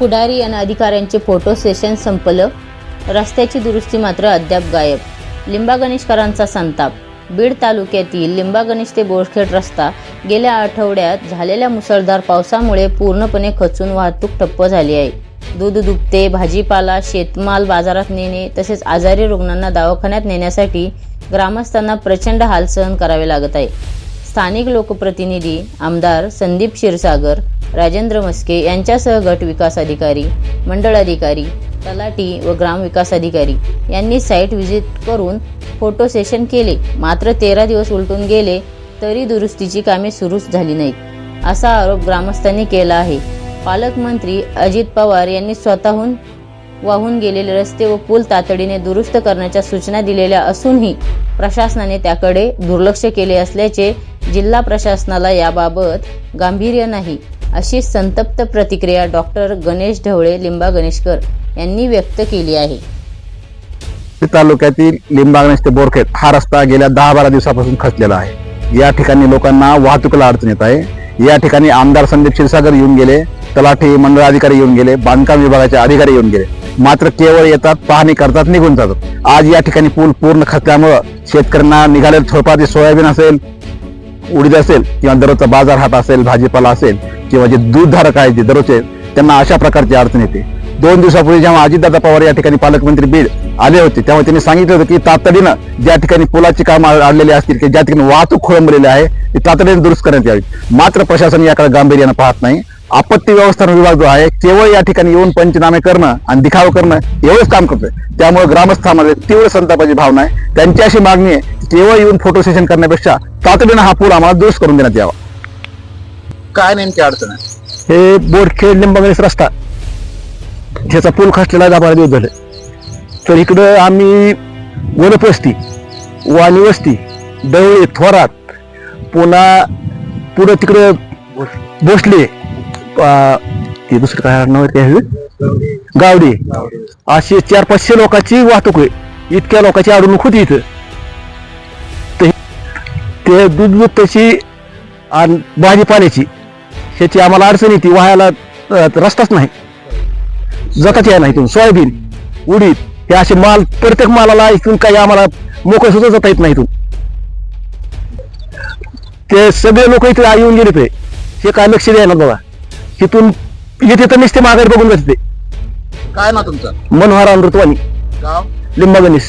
पुढारी आणि अधिकाऱ्यांचे photo session संपलं. रस्त्याची दुरुस्ती मात्र अद्याप गायब. लिंबा गणेशकरांचा संताप. बीड तालुक्यातील लिंबा गणेश ते बोरखेड रस्ता गेल्या आठवड्यात झालेल्या मुसळधार पावसामुळे पूर्णपणे खचून वाहतूक ठप्प झाली आहे. दूध दुपते भाजीपाला शेतमाल बाजारात नेणे तसेच आजारी रुग्णांना दवाखान्यात नेण्यासाठी ग्रामस्थांना प्रचंड हाल सहन करावे लागत आहे. स्थानिक लोकप्रतिनिधी आमदार संदीप क्षीरसागर राजेंद्र मस्के यांच्यासह गट विकास अधिकारी मंडळ अधिकारी तलाटी व ग्रामविकास अधिकारी यांनी साईट व्हिजिट करून फोटो सेशन केले. मात्र तेरा दिवस उलटून गेले तरी दुरुस्तीची कामे सुरूच झाली नाहीत असा आरोप ग्रामस्थांनी केला आहे. पालकमंत्री अजित पवार यांनी स्वतःहून वाहून गेलेले रस्ते व पूल तातडीने दुरुस्त करण्याच्या सूचना दिलेल्या असूनही प्रशासनाने त्याकडे दुर्लक्ष केले असल्याचे जिल्हा प्रशासनाला याबाबत गांभीर्य नाही. अशी संतप्त प्रतिक्रिया डॉक्टर गणेश ढवळे लिंबा गणेशकर यांनी व्यक्त केली आहे. तालुक्यातील लिंबागणेश ते बोरखेत हा रस्ता गेल्या दहा बारा दिवसापासून खचलेला आहे. या ठिकाणी लोकांना वाहतुकीला अडचण येत आहे. या ठिकाणी आमदार संदीप क्षीरसागर येऊन गेले तलाठी मंडळ अधिकारी येऊन गेले बांधकाम विभागाचे अधिकारी येऊन गेले. मात्र केवळ येतात पाहणी करतात निघून जातात. आज या ठिकाणी पूल पूर्ण खचल्यामुळं शेतकऱ्यांना निघालेलं थोडफार सोयाबीन असेल उडीद असेल किंवा दररोजचा बाजार हाट असेल भाजीपाला असेल किंवा जे दूधधारक आहेत जे दररोजचे त्यांना अशा प्रकारची अडचण येते. दोन दिवसापूर्वी जेव्हा अजितदादा पवार या ठिकाणी पालकमंत्री बीड आले होते तेव्हा त्यांनी सांगितलं होतं की तातडीनं ज्या ठिकाणी पुलाची कामं आलेली असतील की ज्या ठिकाणी वाहतूक खोळंबलेली आहे ती तातडीने दुरुस्त करण्यात यावी. मात्र प्रशासन याकडे गांभीर्यानं पाहत नाही. आपत्ती व्यवस्थापन विभाग जो आहे केवळ या ठिकाणी येऊन पंचनामे करणं आणि दिखाव करणं एवढंच काम करतोय. त्यामुळे ग्रामस्थांमध्ये तीव्र संतापाची भावना आहे. त्यांची अशी मागणी आहे केवळ येऊन फोटो सेशन करण्यापेक्षा तातडीनं हा पूल आम्हाला दुरुस्त करून देण्यात यावा. काय नेमकी अडचण आहे? हे बोडखेड लिंबागणेस रस्ता. ह्याचा पूल खचलेला दहा बारा दिवस झाले तर इकडं आम्ही वनपस्ती वाणी वस्ती दवळे थोरात पुन्हा पुढं तिकडं भोसले अं, ते दुसरं काय नाव आहे ते? आहे? गावडे. अशी चार पाचशे लोकांची वाहतूक आहे. इतक्या लोकांची अडवणूक होती इथं. ते- ते दूध दूध त्याची आणि भाजीपाल्याची. ह्याची आम्हाला अडचण येते वाहायला रस्ताच नाही. जाताच यायला इथून. सोयाबीन उडीद हे असे माल प्रत्येक मालाला इथून काही आम्हाला मोकळं सुद्धा जाता येत नाही इथून. ते सगळे लोक इथे येऊन गेले ते. हे काय लक्ष द्यायला बाबा. इथून येते तर नुसते माघारी बघून जाते ते. काय ना तुमचं? मनोहर अमृतवाणी. लिंबा गणेश